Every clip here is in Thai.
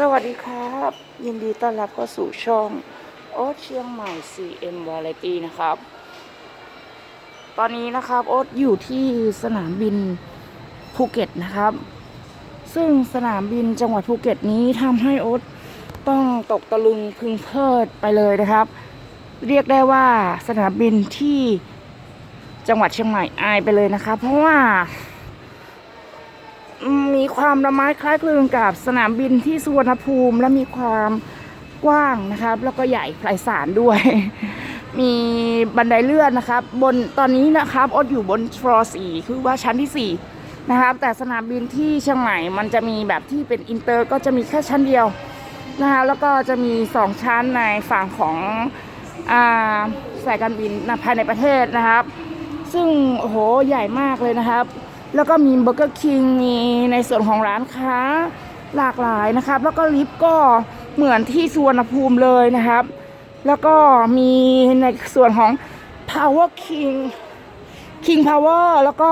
สวัสดีครับ ยินดีต้อนรับเข้าสู่ช่องโอ๊ตเชียงใหม่ CM Variety นะครับ ตอนนี้นะครับโอ๊ตอยู่ที่สนามบินภูเก็ตนะครับ ซึ่งสนามบินจังหวัดภูเก็ตนี้ทำให้โอ๊ตต้องตกตะลึงพึงเพลิดไปเลยนะครับ เรียกได้ว่าสนามบินที่จังหวัดเชียงใหม่อายไปเลยนะครับ เพราะว่า มีความละไม้คล้ายคลึงกับสนามบินที่สุวรรณภูมิ และมีความกว้างนะครับ แล้วก็ใหญ่ไพศาลด้วย มีบันไดเลื่อนนะครับ บนตอนนี้นะครับอดอยู่บนฟลอร์สี่คือว่าชั้นที่สี่นะครับ แต่สนามบินที่เชียงใหม่มันจะมีแบบที่เป็นอินเตอร์ก็จะมีแค่ชั้นเดียวนะคะแล้วก็จะมีสองชั้นในฝั่งของอ่าสายการบินภายในประเทศนะครับ ซึ่งโอ้โหใหญ่มากเลยนะครับ แล้วก็มีเบอร์เกอร์คิงมีในส่วนของร้านค้าหลากหลายนะครับ แล้วก็ลิฟต์ก็เหมือนที่สุวรรณภูมิเลยนะครับ แล้วก็มีในส่วนของ Power King King Power แล้วก็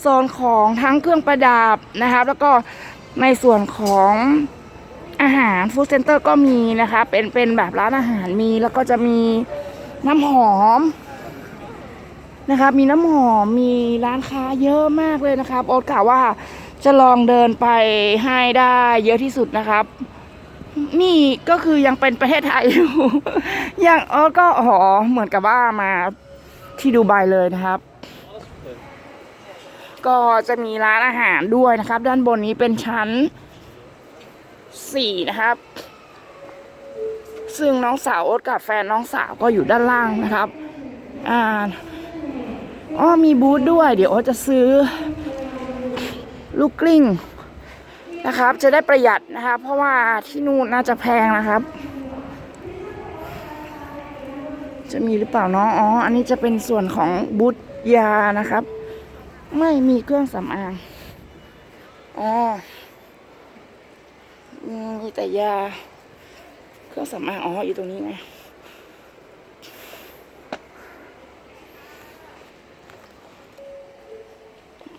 โซนของทั้งเครื่องประดับนะครับ แล้วก็ในส่วนของอาหารฟู้ดเซ็นเตอร์ก็มีนะคะ เป็นเป็นแบบร้านอาหารมี แล้วก็จะมีน้ำหอม นะครับ มีน้ำหอม มีร้านค้าเยอะมากเลยนะครับ โอ๊ตกล่าวว่าจะลองเดินไปให้ได้เยอะที่สุดนะครับ นี่ก็คือยังเป็นประเทศไทยอยู่ อยังโอ๊ตก็อ๋อเหมือนกับว่ามาที่ดูไบเลยนะครับ ก็จะมีร้านอาหารด้วยนะครับ ด้านบนนี้เป็นชั้นสี่นะครับ ซึ่งน้องสาวโอ๊ตกับแฟนน้องสาวก็อยู่ด้านล่างนะครับ อ่า อ๋อมีบูธด้วย เดี๋ยวอ๊ตจะซื้อ ลูกกลิ้งนะครับ จะได้ประหยัดนะครับเพราะว่าที่นู่นน่าจะแพงนะครับ จะมีหรือเปล่าเนาะอ๋อ อันนี้จะเป็นส่วนของบูธยานะครับ ไม่มีเครื่องสำอางอ๋ออืมมีแต่ยา เครื่องสำอางอ๋ออยู่ตรงนี้ไง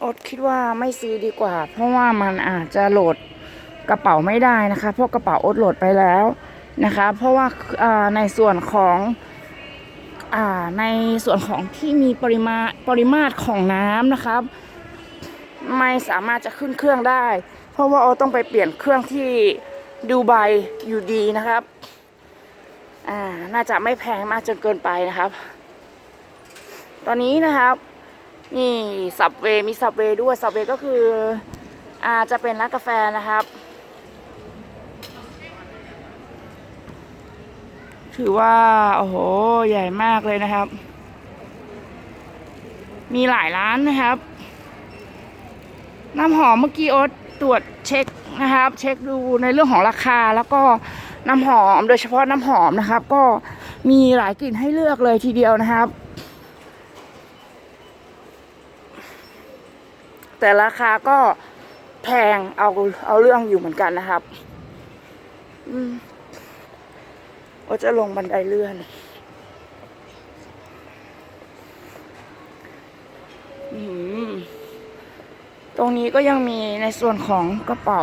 อดคิดว่าไม่ซื้อดีกว่า เพราะว่ามันอาจจะโหลดกระเป๋าไม่ได้นะคะเพราะกระเป๋าอดโหลดไปแล้วนะคะ เพราะว่าาในส่วนของอในส่วนของที่มีปริมาณปริมาตรของน้ำนะครับ ไม่สามารถจะขึ้นเครื่องได้ เพราะว่าโอตต้องไปเปลี่ยนเครื่องที่ดูไบอยู่ดีนะครับน่าจะไม่แพงมากจนเกินไปนะครับ ตอนนี้นะครับ นี่สับเวมีสับเวด้วยสับเวก็คืออาจะเป็นร้านกาแฟนะครับ ถือว่า โอ้โห ใหญ่มากเลยนะครับ มีหลายร้านนะครับ น้ำหอมเมื่อกี้อ๊ตตรวจเช็คนะครับ เช็คดูในเรื่องของราคาแล้วก็น้ำหอมโดยเฉพาะน้ำหอมนะครับ ก็มีหลายกลิ่นให้เลือกเลยทีเดียวนะครับ แต่ราคาก็แพงเอาเอาเรื่องอยู่เหมือนกันนะครับ อืมว่าจะลงบันไดเลื่อนอืมตรงนี้ก็ยังมีในส่วนของกระเป๋า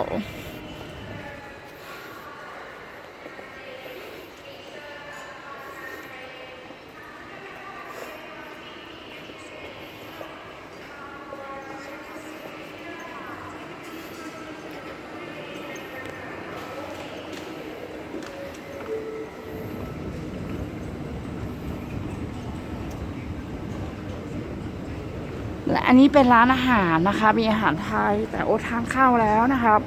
อันนี้เป็นร้านอาหารนะคะ มีอาหารไทยแต่โอทานข้าวแล้วนะครับ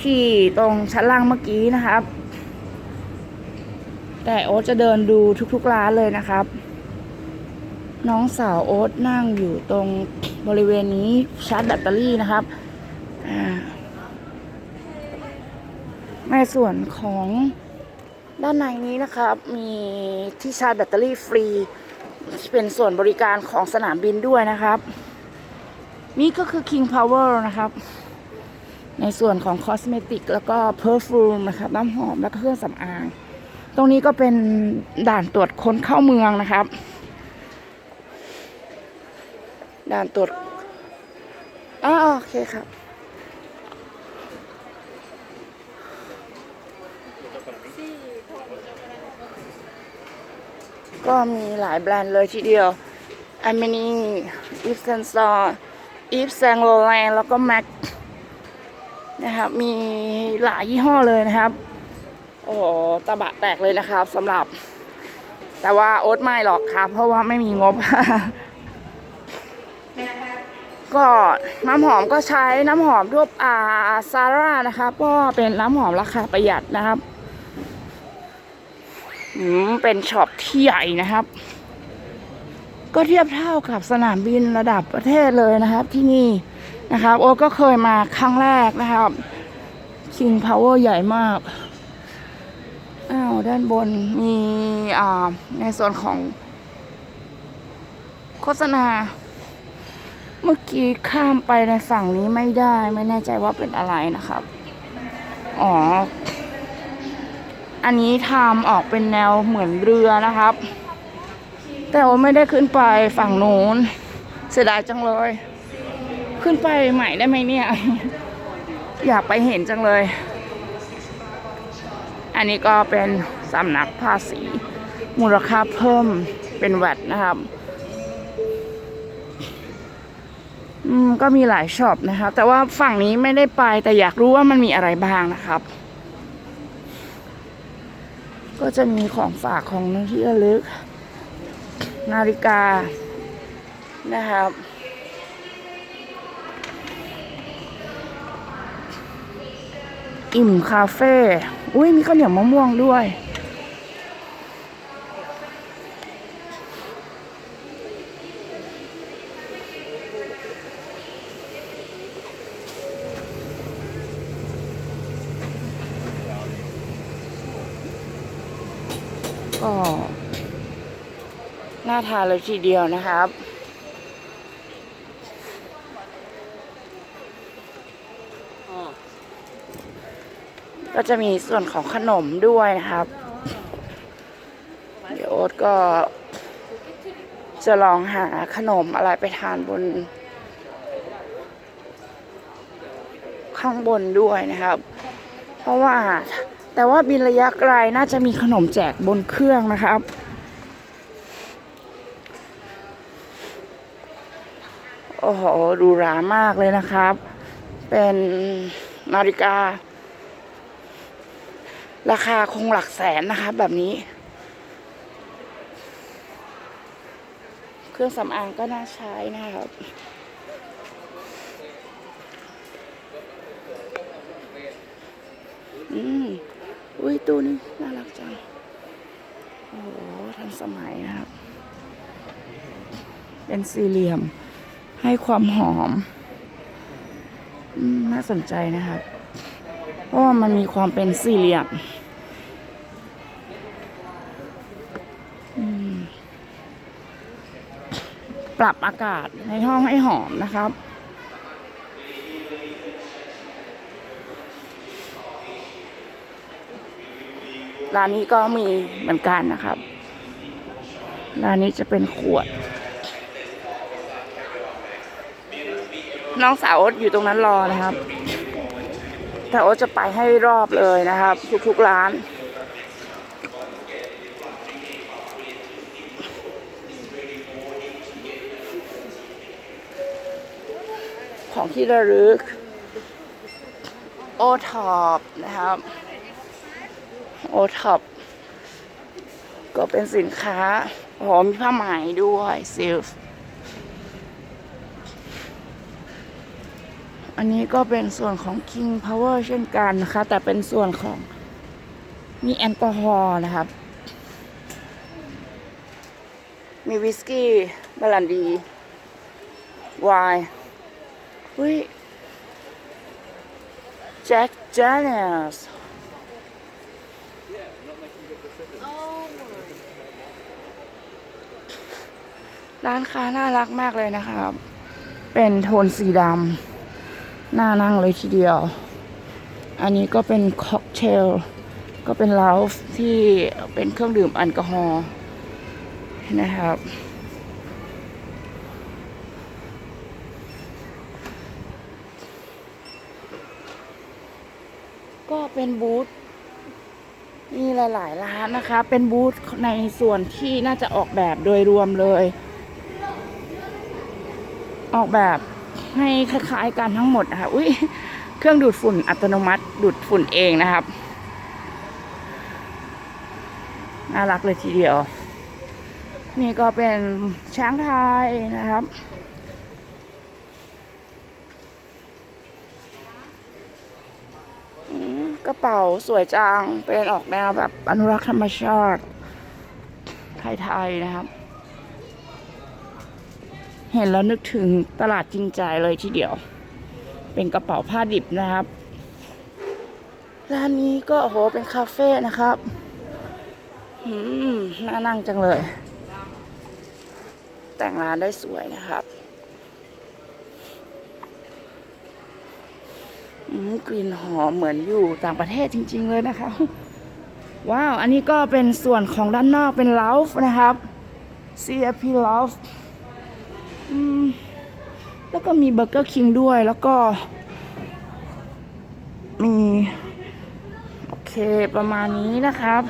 ที่ตรงชั้นล่างเมื่อกี้นะครับ แต่โอ๊ตจะเดินดูทุกๆร้านเลยนะครับ น้องสาวโอ๊ตนั่งอยู่ตรงบริเวณนี้ชาร์จแบตเตอรี่นะครับในส่วนของด้านในนี้นะครับ มีที่ชาร์จแบตเตอรี่ฟรี เป็นส่วนบริการของสนามบินด้วยนะครับ นี่ก็คือ King Power นะครับ ในส่วนของคอสเมติกแล้วก็เพอร์ฟูมนะครับ น้ำหอมและก็เครื่องสำอาง ตรงนี้ก็เป็นด่านตรวจคนเข้าเมืองนะครับ ด่านตรวจอ๋อโอเคครับ ก็มีหลายแบรนด์เลยทีเดียวอ m มนี่อีฟเซนซอร์อีฟแซงโรแลนแล้วก็แม็กนะครับ มีหลายยี่ห้อเลยนะครับ โอ้ตะบะแตกเลยนะครับสำหรับ แต่ว่าโอ๊ตไม่หรอกครับ เพราะว่าไม่มีงบ ก็น้ำหอมก็ใช้น้ำหอมทั่วอาซาร่านะครับก็เป็นน้ำหอมราคาประหยัดนะครับ เป็นช็อปที่ใหญ่นะครับ ก็เทียบเท่ากับสนามบินระดับประเทศเลยนะครับ ที่นี่นะครับ โอ๊ตก็เคยมาครั้งแรกนะครับ King Power ใหญ่มากอ้าวด้านบนมีอ่าในส่วนของโฆษณา เมื่อกี้ข้ามไปในฝั่งนี้ไม่ได้ ไม่แน่ใจว่าเป็นอะไรนะครับ อ๋อ อันนี้ทำออกเป็นแนวเหมือนเรือนะครับ แต่ว่าไม่ได้ขึ้นไปฝั่งโน้น เสียดายจังเลย ขึ้นไปใหม่ได้ไหมเนี่ย อยากไปเห็นจังเลย อันนี้ก็เป็นสำนักภาษี มูลค่าเพิ่มเป็นแวดนะครับอืมก็มีหลายช็อปนะครับแต่ว่าฝั่งนี้ไม่ได้ไปแต่อยากรู้ว่ามันมีอะไรบ้างนะครับ ก็จะมีของฝากของที่ระลึก นาฬิกานะครับ อิ่มคาเฟ่ อุ้ยมีข้าวเหนียวมะม่วงด้วย ก็น่าทานเลยทีเดียวนะครับ ก็จะมีส่วนของขนมด้วยนะครับ เดี๋ยวโอ๊ตก็ จะลองหาขนมอะไรไปทานบน ข้างบนด้วยนะครับ เพราะว่า แต่ว่าบินระยะไกลน่าจะมีขนมแจกบนเครื่องนะครับ โอ้โหหรูหรามากเลยนะครับ เป็นนาฬิกา ราคาคงหลักแสนนะคะแบบนี้ เครื่องสำอางก็น่าใช้นะครับอืม อุ้ยตู้นี้น่ารักจัง โอ้โหทันสมัยนะครับ เป็นสี่เหลี่ยม ให้ความหอม น่าสนใจนะครับ เพราะว่ามันมีความเป็นสี่เหลี่ยมปรับอากาศในห้องให้หอมนะครับ ร้านนี้ก็มีเหมือนกันนะครับ ร้านนี้จะเป็นขวด น้องสาวโอ๊ตอยู่ตรงนั้นรอนะครับ แต่โอ๊ตจะไปให้รอบเลยนะครับ ทุกๆร้านของที่ระลึก โอท็อปนะครับ โอท็อปก็เป็นสินค้าหอมีผ้าไหมด้วยซิลฟ์อันนี้ก็เป็นส่วนของ King Power เช่นกันนะคะ แต่เป็นส่วนของมีแอลกอฮอล์นะครับ มีวิสกี้บรันดีไวน์อุ้ยแจ็คแจเนส ร้านค้าน่ารักมากเลยนะครับ เป็นโทนสีดำน่านั่งเลยทีเดียว อันนี้ก็เป็นค็อกเทล ก็เป็นเลาฟที่เป็นเครื่องดื่มแอลกอฮอล์นะครับ ก็เป็นบูธมีหลาย ๆ ร้านนะคะ เป็นบูธในส่วนที่น่าจะออกแบบโดยรวมเลย ออกแบบให้คล้ายๆกันทั้งหมดนะคะอุ้ยเครื่องดูดฝุ่นอัตโนมัติดูดฝุ่นเองนะครับน่ารักเลยทีเดียว นี่ก็เป็นช้างไทยนะครับ กระเป๋าสวยจัง เป็นออกแนวแบบอนุรักษ์ธรรมชาติไทยๆนะครับ เห็นแล้วนึกถึงตลาดจริงใจเลยทีเดียว เป็นกระเป๋าผ้าดิบนะครับ ร้านนี้ก็โหเป็นคาเฟ่นะครับอืมน่านั่งจังเลย แต่งร้านได้สวยนะครับอืมกลิ่นหอมเหมือนอยู่ต่างประเทศจริง ๆ เลยนะคะ ว้าว อันนี้ก็เป็นส่วนของด้านนอกเป็นลาฟนะครับ CFP ลาฟอืม แล้วก็มีเบอร์เกอร์คิงด้วย แล้วก็ มี โอเค ประมาณนี้นะครับ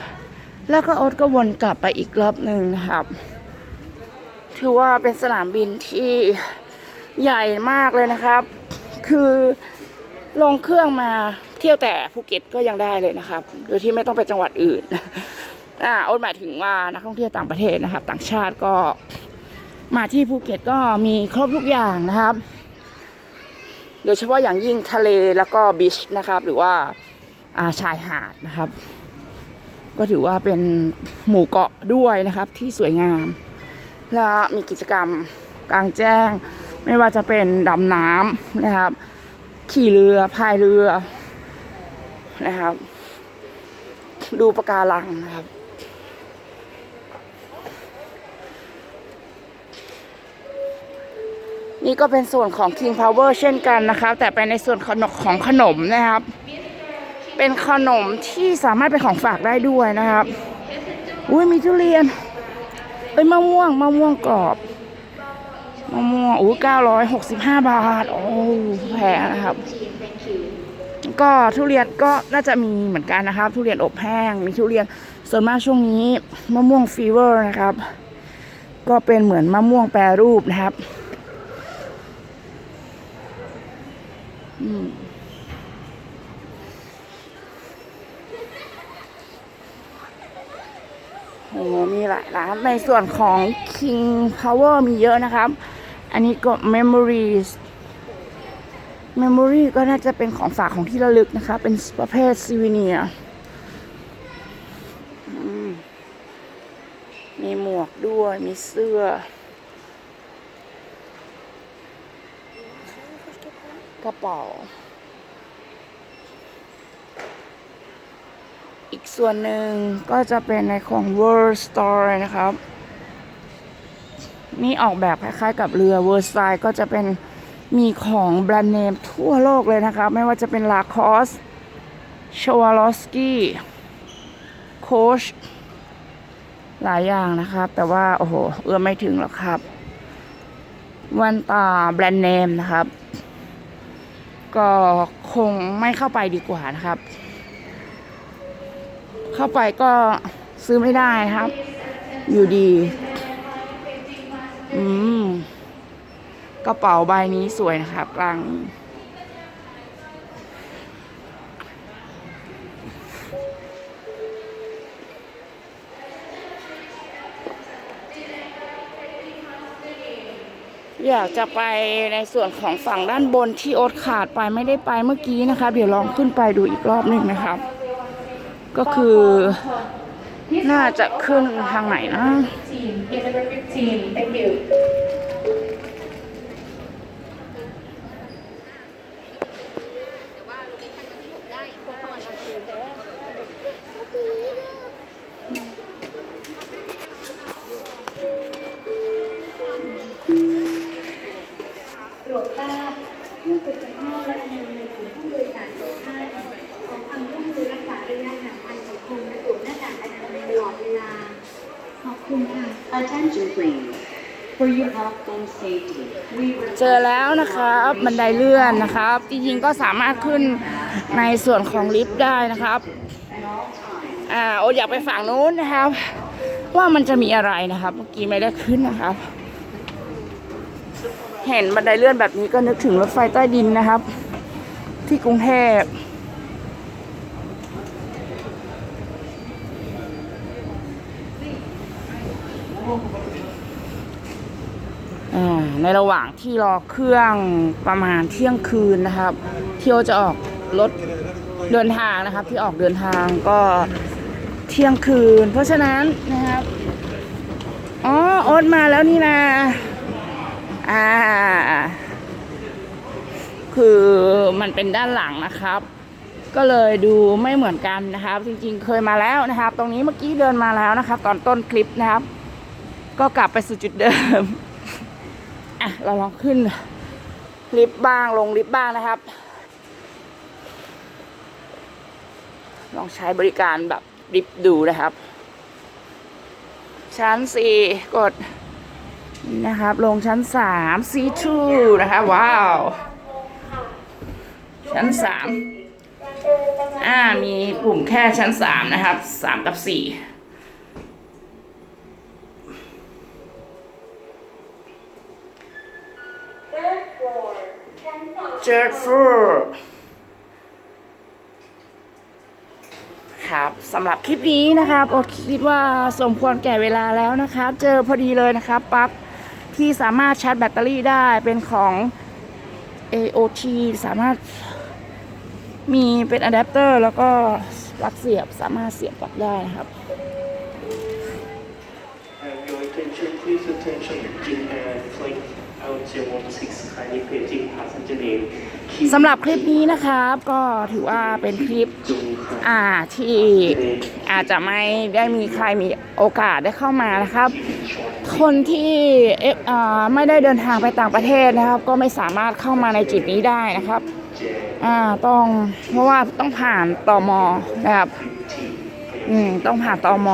แล้วก็โอ๊ตก็วนกลับไปอีกรอบหนึ่งนะครับ ถือว่าเป็นสนามบินที่ใหญ่มากเลยนะครับ คือลงเครื่องมาเที่ยวแต่ภูเก็ตก็ยังได้เลยนะครับ โดยที่ไม่ต้องไปจังหวัดอื่นอ่าโอ๊ตหมายถึงว่านักท่องเที่ยวต่างประเทศนะครับ ต่างชาติก็ มาที่ภูเก็ตก็มีครบทุกอย่างนะครับ โดยเฉพาะอย่างยิ่งทะเลแล้วก็บีชนะครับ หรือว่าอาชายหาดนะครับ ก็ถือว่าเป็นหมู่เกาะด้วยนะครับที่สวยงาม และมีกิจกรรมกลางแจ้ง ไม่ว่าจะเป็นดำน้ำนะครับ ขี่เรือพายเรือนะครับ ดูปะการังนะครับ นี่ก็เป็นส่วนของ King Power เช่นกันนะครับ แต่เป็นในส่วนของของขนมนะครับ เป็นขนมที่สามารถเป็นของฝากได้ด้วยนะครับ อุ้ยมีทุเรียนเอ้ยมะม่วงมะม่วงกรอบมะม่วงอู้เก้าร้อยหกสิบห้าบาท โอ้แพงนะครับ ก็ทุเรียนก็น่าจะมีเหมือนกันนะครับ ทุเรียนอบแห้งมีทุเรียนส่วนมากช่วงนี้มะม่วงฟีเวอร์นะครับ ก็เป็นเหมือนมะม่วงแปรรูปนะครับ อืมโอ้มีหลายร้าน ในส่วนของ King Power มีเยอะนะครับ อันนี้ก็ Memories Memory ก็น่าจะเป็นของฝากของที่ระลึกนะคะ เป็นประเภทซีวิเนียมีหมวกด้วย มีเสื้อ กระเป๋า อีกส่วนหนึ่งก็จะเป็นในของ World Store นะครับ นี่ออกแบบคล้ายๆกับเรือ World Style ก็จะเป็นมีของแบรนด์เนมทั่วโลกเลยนะครับ ไม่ว่าจะเป็น Lacoste c h w a l o w s k i Coach หลายอย่างนะครับ แต่ว่า โอ้โห เอื้อมไม่ถึงหรอกครับ วันตาแบรนด์เนมนะครับ ก็คงไม่เข้าไปดีกว่านะครับ เข้าไปก็ซื้อไม่ได้ครับ อยู่ดี อืมกระเป๋าใบนี้สวยนะครับกลาง อยากจะไปในส่วนของฝั่งด้านบนที่โอ๊ตขาดไปไม่ได้ไปเมื่อกี้นะคะ เดี๋ยวลองขึ้นไปดูอีกรอบหนึ่งนะครับ ก็คือน่าจะขึ้นทางไหนนะ เจอแล้วนะครับบันไดเลื่อนนะครับ จริงๆก็สามารถขึ้นในส่วนของลิฟต์ได้นะครับ at all times อ่าโออยากไปฝั่งนู้นนะครับ ว่ามันจะมีอะไรนะครับ เมื่อกี้ไม่ได้ขึ้นนะครับ เห็นบันไดเลื่อนแบบนี้ก็นึกถึงรถไฟใต้ดินนะครับ ที่กรุงเทพอ่า ในระหว่างที่รอเครื่องประมาณเที่ยงคืนนะครับ เที่ยวจะออกรถเดินทางนะครับ ที่ออกเดินทางก็เที่ยงคืน เพราะฉะนั้นนะครับอ๋อโอ๊ตมาแล้วนี่นะอ่า คือมันเป็นด้านหลังนะครับ ก็เลยดูไม่เหมือนกันนะครับ จริงๆ เคยมาแล้วนะครับ ตรงนี้เมื่อกี้เดินมาแล้วนะครับ ตอนต้นคลิปนะครับ ก็กลับไปสู่จุดเดิม อะเราลองขึ้นลิฟต์บ้างลงลิฟต์บ้างนะครับ ลองใช้บริการแบบลิฟต์ดูนะครับ ชั้นสี่กดนะครับ ลงชั้นสาม C2 นะคะว้าว ชั้นสามอ่ามีปุ่มแค่ชั้นสามนะครับสามกับสี่ เจอร์ฟูครับสำหรับคลิปนี้นะครับโอคิดว่าสมควรแก่เวลาแล้วนะครับ เจอพอดีเลยนะครับปลั๊กที่สามารถชาร์จแบตเตอรี่ได้เป็นของ AOT สามารถมีเป็นอะแดปเตอร์แล้วก็ปลั๊กเสียบสามารถเสียบปลั๊กได้นะครับ And your attention, please attention, in and flight สำหรับคลิปนี้นะครับก็ถือว่าเป็นคลิปอ่าที่อาจจะไม่ได้มีใครมีโอกาสได้เข้ามานะครับ คนที่เอฟอ่าไม่ได้เดินทางไปต่างประเทศนะครับ ก็ไม่สามารถเข้ามาในจุดนี้ได้นะครับอ่าต้องเพราะว่าต้องผ่านตอมนะครับอืมต้องผ่านตอม